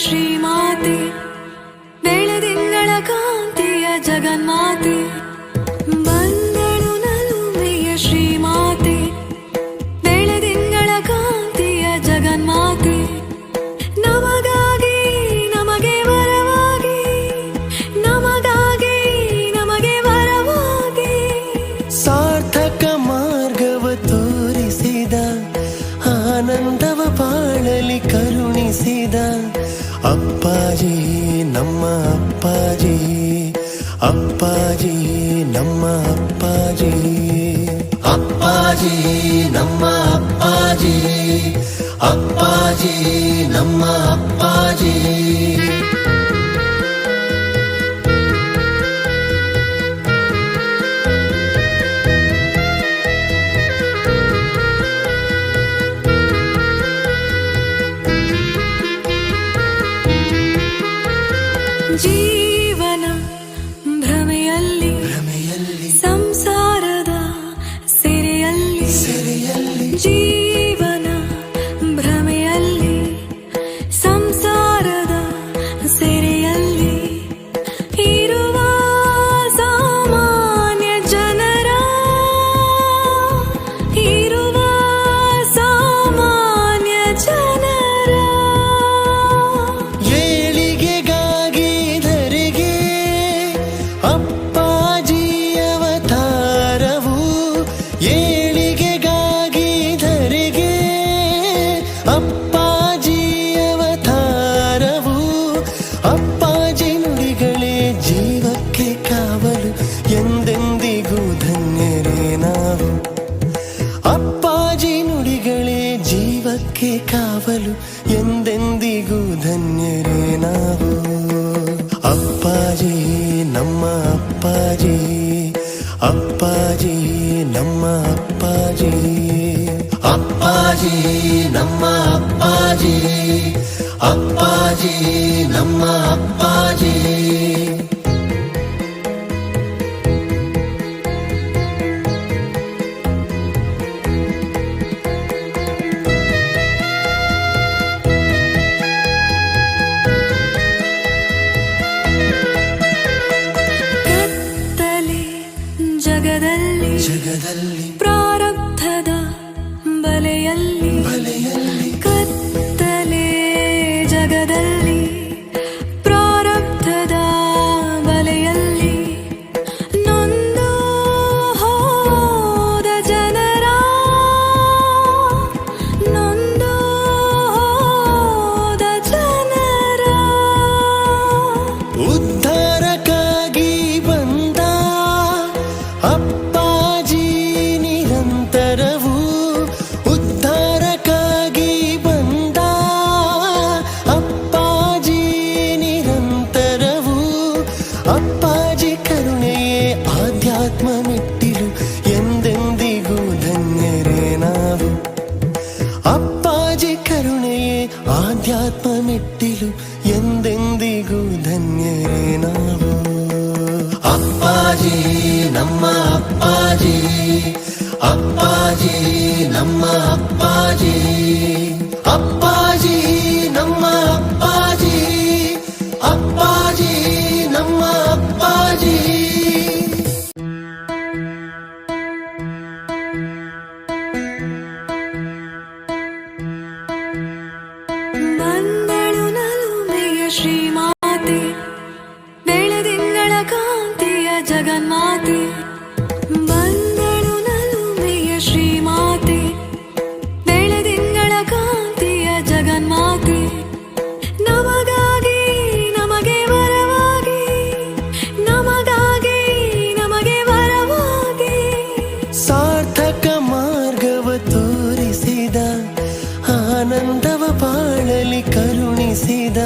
she ಸೀದಾ ಅಪ್ಪಾಜಿ ನಮ್ಮ ಅಪ್ಪಾಜಿ ಅಪ್ಪಾಜಿ ನಮ್ಮ ಅಪ್ಪಾಜಿ. ಅಪ್ಪಾಜಿ ನಮ್ಮ ಅಪ್ಪಾಜಿ ಅಪ್ಪಾಜಿ ನಮ್ಮ ಅಪ್ಪಾಜಿ. Jesus. ಜೀವಕ್ಕೆ ಕಾವಲು ಎಂದೆಂದಿಗೂ ಧನ್ಯರೇ ನಾವು. ಅಪ್ಪಾಜಿ, ನಮ್ಮ ಅಪ್ಪಾಜಿ. ಅಪ್ಪಾಜಿ, ನಮ್ಮ ಅಪ್ಪಾಜಿ. ಅಪ್ಪಾಜಿ, ನಮ್ಮ ಅಪ್ಪಾಜಿ. ಅಪ್ಪಾಜಿ, ನಮ್ಮ ಅಪ್ಪಾಜಿ. ಜಗದಲ್ಲಿ ಪ್ರಾರಬ್ಧದ ಬಲೆಯಲ್ಲಿ ಬಲೆಯಲ್ಲಿ ಕತ್ತಲೆ ಜಗದಲ್ಲಿ ಆಧ್ಯಾತ್ಮ ಮೆಟ್ಟಿಲು ಎಂದೆಂದಿಗೂ ಧನ್ಯರೇ ನಾವು ಅಪ್ಪಾಜಿ ಕರುಣೆಯೇ ಆಧ್ಯಾತ್ಮ ಮೆಟ್ಟಿಲು ಎಂದೆಂದಿಗೂ ಧನ್ಯರೇ ನಾವು ಅಪ್ಪಾಜಿ ನಮ್ಮ ಕರುಣಿಸಿದ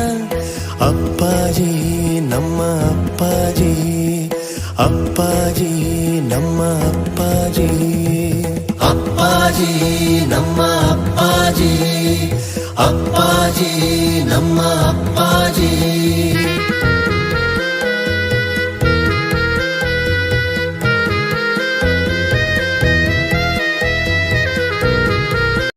ಅಪ್ಪಾಜಿ ನಮ್ಮ ಅಪ್ಪಾಜಿ ಅಪ್ಪಾಜಿ ನಮ್ಮ ಅಪ್ಪಾಜಿ. ಅಪ್ಪಾಜಿ ನಮ್ಮ ಅಪ್ಪಾಜಿ ಅಪ್ಪಾಜಿ ನಮ್ಮ ಅಪ್ಪಾಜಿ.